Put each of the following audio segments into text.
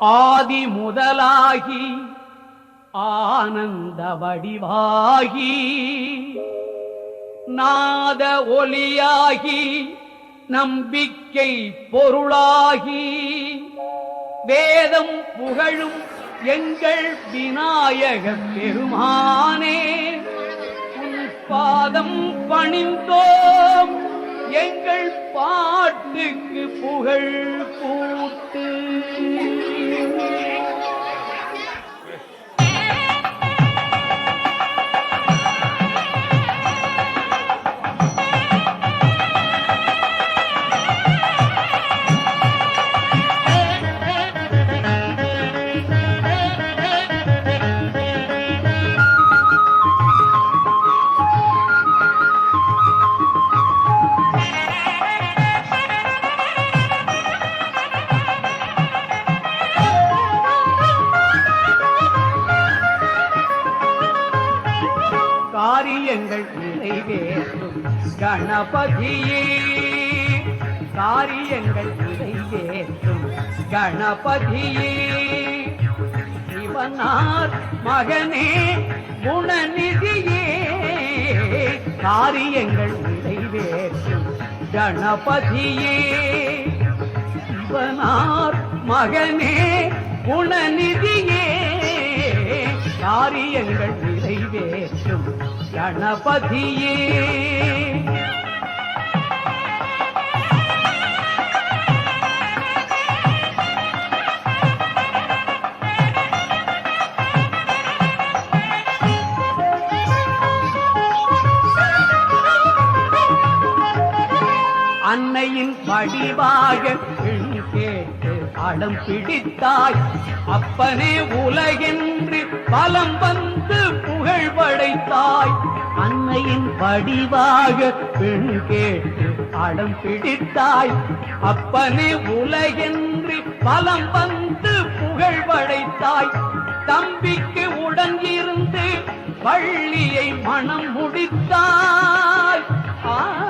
ஆதி முதலாகி ஆனந்த வடிவாகி நாத ஒளியாகி நம்பிக்கை பொருளாகி வேதம் புகழும் எங்கள் விநாயக பெருமானே உன் பாதம் பணிந்தோம். எங்கள் பாட்டுக்கு புகழ் கூட்டு கணபதியே காரியங்கள் நிறைவேற்றும் கணபதியே சிவனார் மகனே குணநிதியே. காரியங்கள் நிறைவேற்றும் கணபதியே சிவனார் மகனே குணநிதியே. காரியங்கள் நிறைவேற்றும் கணபதியே. வடிவாக கேட்டு அடம் பிடித்தாய். அப்பனே உலகென்று பலம் வந்து புகழ் படைத்தாய். அன்னையின் வடிவாக பெண் கேட்டு அடம் பிடித்தாய். அப்பனே உலகென்று பலம் வந்து புகழ் படைத்தாய். தம்பிக்கு உடன் இருந்து பள்ளியை மனம் முடித்தாய். ஆ.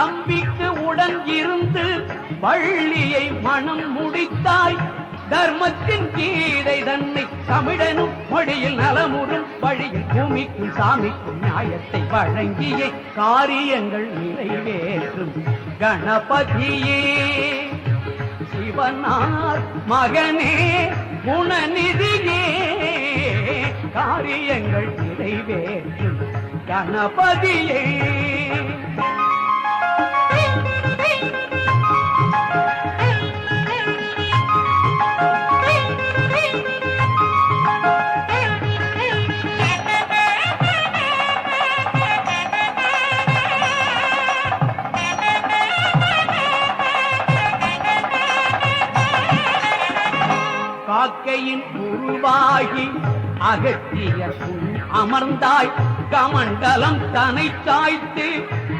தம்பிக்கு உடன் இருந்து பள்ளியை மனம் முடித்தாய். தர்மத்தின் கீழே தன்னை தமிழனும் மொழியில் நலமுறும் வழியில் பூமிக்கும் சாமிக்கும் நியாயத்தை வழங்கிய. காரியங்கள் நிறைவேற்றும் கணபதியே. சிவனார் மகனே குணநிதியே. காரியங்கள் நிறைவேற்றும் கணபதியே. காக்கையின் உருவாகி அகத்தியர் அமர்ந்தாய். கமண்டலம் தனை சாய்த்து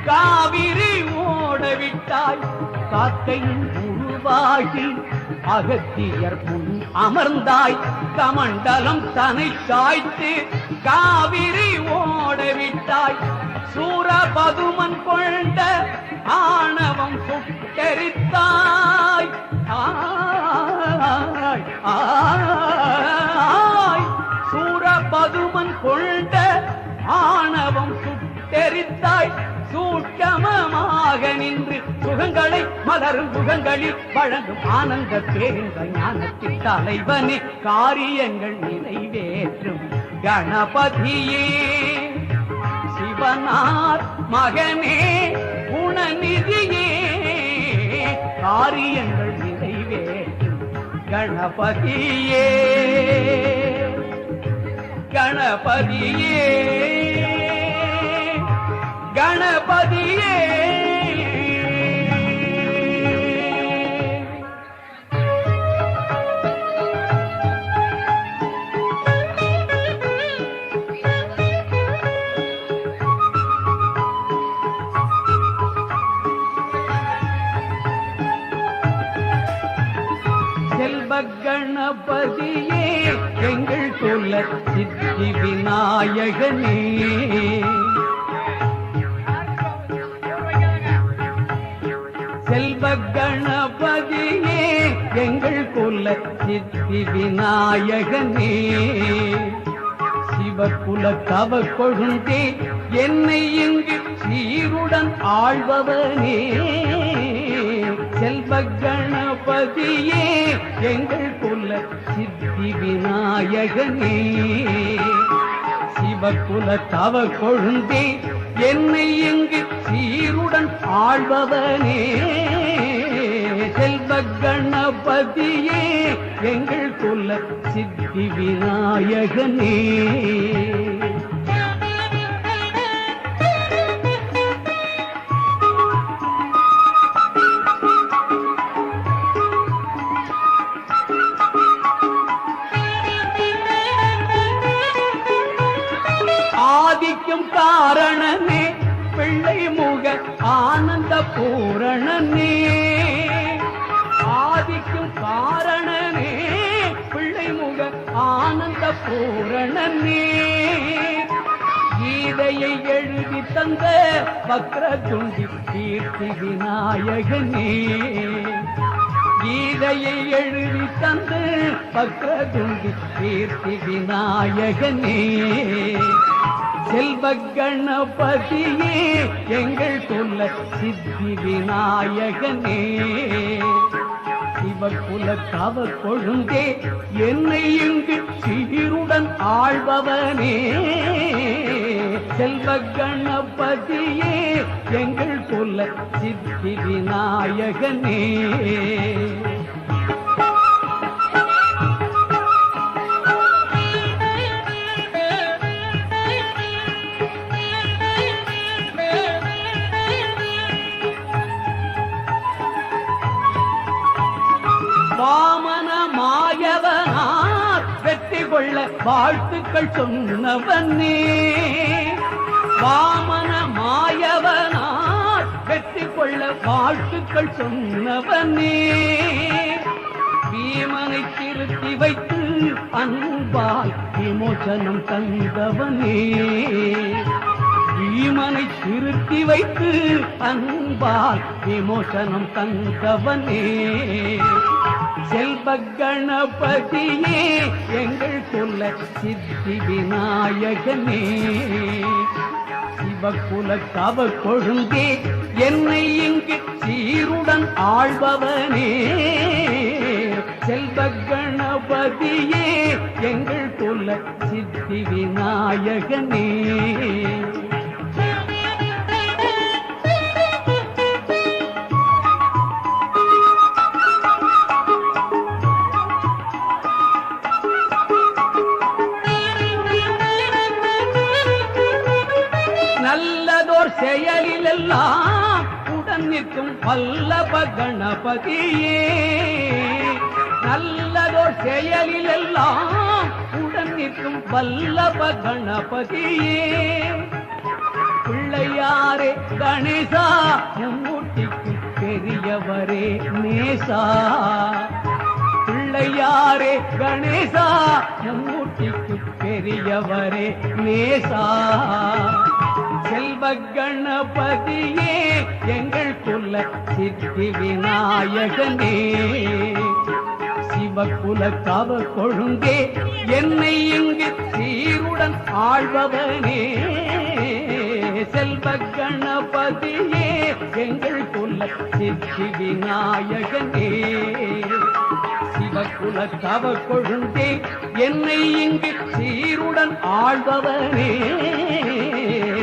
காவிரி ஓடவிட்டாய். காக்கையின் உருவாகி அகத்தியர் முன் அமர்ந்தாய். கமண்டலம் தனை சாய்த்து காவிரி ஓடவிட்டாய். சூரபதுமன் கொண்ட ஆணவம் சுட்டரித்தாய். ஆ ஆய், ஆய். சூரபதுமன் கொண்ட ஆணவம் சுட்டெரித்தாய் சூட்டமமாக நின்று சுகங்களை மலரும் முகங்களில் வழங்கும் ஆனந்த பேருந்த ஞானத்தின் தலைவனே காரியங்கள் நிறைவேற்றும் கணபதியே சிவனார் மகனே குணநிதியே காரியங்கள் நிறைவேற்றும் கணபதியே. கணபதியே. கணபதியே. கணபதியே எங்கள் குல சித்தி விநாயகனே. செல்வ கணபதியே எங்கள் குல சித்தி விநாயகனே. சிவக்குல தவ கொழுந்தே என்னை இங்கு சீருடன் ஆழ்பவனே செல்வ கணபதியே எங்கள் குல சித்தி விநாயகனே. சிவக்குல தவ கொழுந்தே என்னை இங்கு சீருடன் ஆழ்பவனே செல்வ கணபதியே எங்கள் குல சித்தி விநாயகனே. ஆதிக்கும் காரணனே பிள்ளை முக ஆனந்த பூரணனே பூரணமே. கீதையை எழுதி தந்த வக்ரதுண்டி கீர்த்தி விநாயகனே. கீதையை எழுதி தந்து பக்ரதுண்டி கீர்த்தி விநாயகனே. செல்வ கணபதியே எங்கள் சொல்ல சித்தி விநாயகனே. சிவக்குல தவ கொழுந்தே என்னை இங்கு சீருடன் ஆழ்பவனே. செல்வ கணபதியே எங்கள் சொல்ல சித்தி விநாயகனே. வாழ்த்துக்கள் சொன்னவன். நீ வாமன மாயவனார் வெற்றி கொள்ள வாழ்த்துக்கள் சொன்னவன். நீ பீமனை திருத்தி வைத்து அன்பால் விமோசனம் தந்தவனே. பீமனை திருத்தி வைத்து அன்பால் விமோசனம் தந்தவனே. செல்வ கணபதியே எங்கள் சொல்ல சித்தி விநாயகனே. சிவக்குல தவ கொழுந்தே என்னை இங்கு சீருடன் ஆழ்பவனே செல்வ கணபதியே எங்கள் சொல்ல சித்தி விநாயகனே. நல்லதோர் செயலிலெல்லாம் உடன் நிற்கும் பல்லப கணபதியே. நல்லதோர் செயலிலெல்லாம் உடன் நிற்கும் வல்லப கணபதியே. பிள்ளையாரே கணேசா மும்மூட்டிக்கு பெரியவரே நேசா. பிள்ளையாரே கணேசா மும்மூட்டிக்கு பெரியவரே நேசா. செல்வ கணபதியே எங்கள் குல சித்தி விநாயகனே. சிவகுல கவ கொழுந்தே என்னை இங்கு சீருடன் ஆழ்பவனே. செல்வ கணபதியே எங்கள் குல சித்தி விநாயகனே. தவ கொழுந்தே என்னை இங்கு சீருடன் ஆழ்பவனே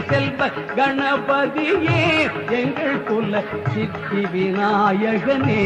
செல்வ கணபதியே எங்கள் குல சித்தி விநாயகனே.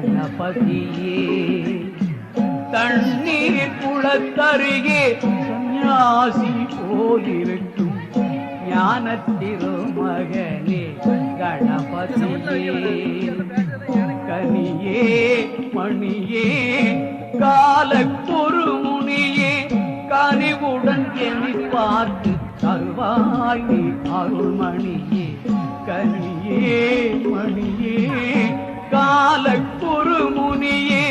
கணபதியே தண்ணீர் குளத்தருகே சன்னியாசி போலிருக்கும் ஞான திருமகனே கணபதியே. கனியே மணியே கால முனியே கனிவுடன் என்னை பார்த்து தருவாய் அருள்மணியே. கனியே மணியே கால முனியே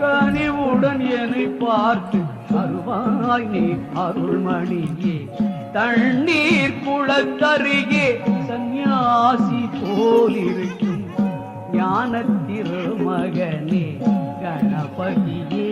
கனிவுடன் என்னை பார்த்து அருவாய் நீ அருள்மணியே தண்ணீர் குளத்தருகே சந்நியாசி போலிருக்கும் ஞான திருமகனே கணபதியே.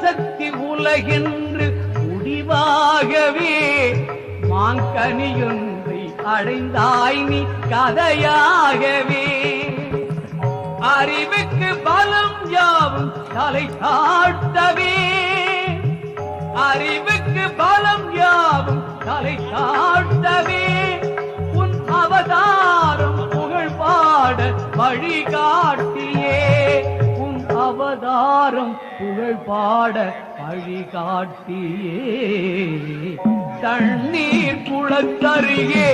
சக்தி உலகென்று முடிவாகவே. மாங்கனியொன்றை அடைந்தாய் நீ கதையாகவே. அறிவுக்கு பலம் யாவும் தலை தாழ்த்தவே. அறிவுக்கு பலம் யாவும் தலை தாழ்த்தவே. உன் அவதாரம் புகழ் பாட வழிகாட்டியே. அவதாரம் புகழ் பாட வழிகாட்டியே. தண்ணீர் குளத்தருகே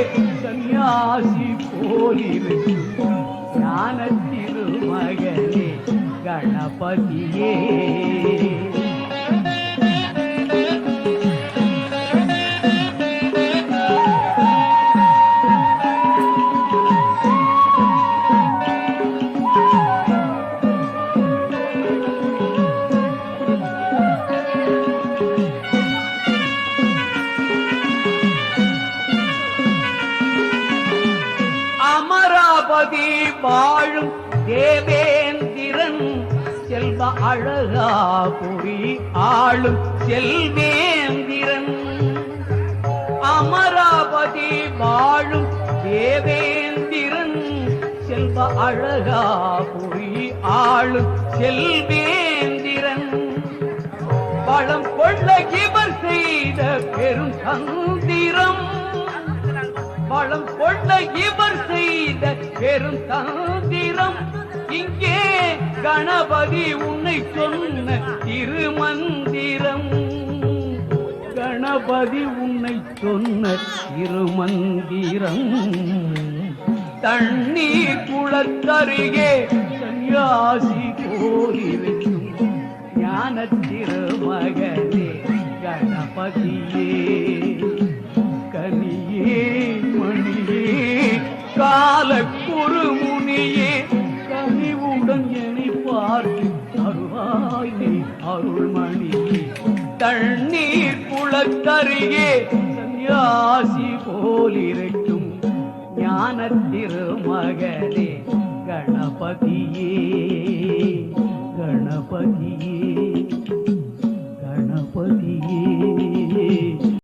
சன்னியாசி போலிருக்கும் ஞானத்திரு மகனே கணபதியே. ஆளும் செல்வேந்திரன் அமராபதி வாழும் தேவேந்திரன் செல்வ அழகா அழகாபுரி ஆளும் செல்வேந்திரன் பழம் கொள்ள இவர் செய்த பெரும் தந்திரம். பழம் கொள்ள இவர் செய்த பெரும் தந்திரம். இங்கே கணபதி உன்னை சொன்ன திருமந்திரம். கணபதி உன்னை சொன்ன திருமந்திரம். தண்ணீர் குளத்தருகே சந்நியாசி போலிருக்கும் ஞான திருமகனே கணபதியே. கனியே மணியே கால அருள்மணி. தண்ணீர் குளத்தருகே சந்நியாசி போலிருக்கும் ஞான திருமகனே கணபதியே கணபதியே கணபதியே.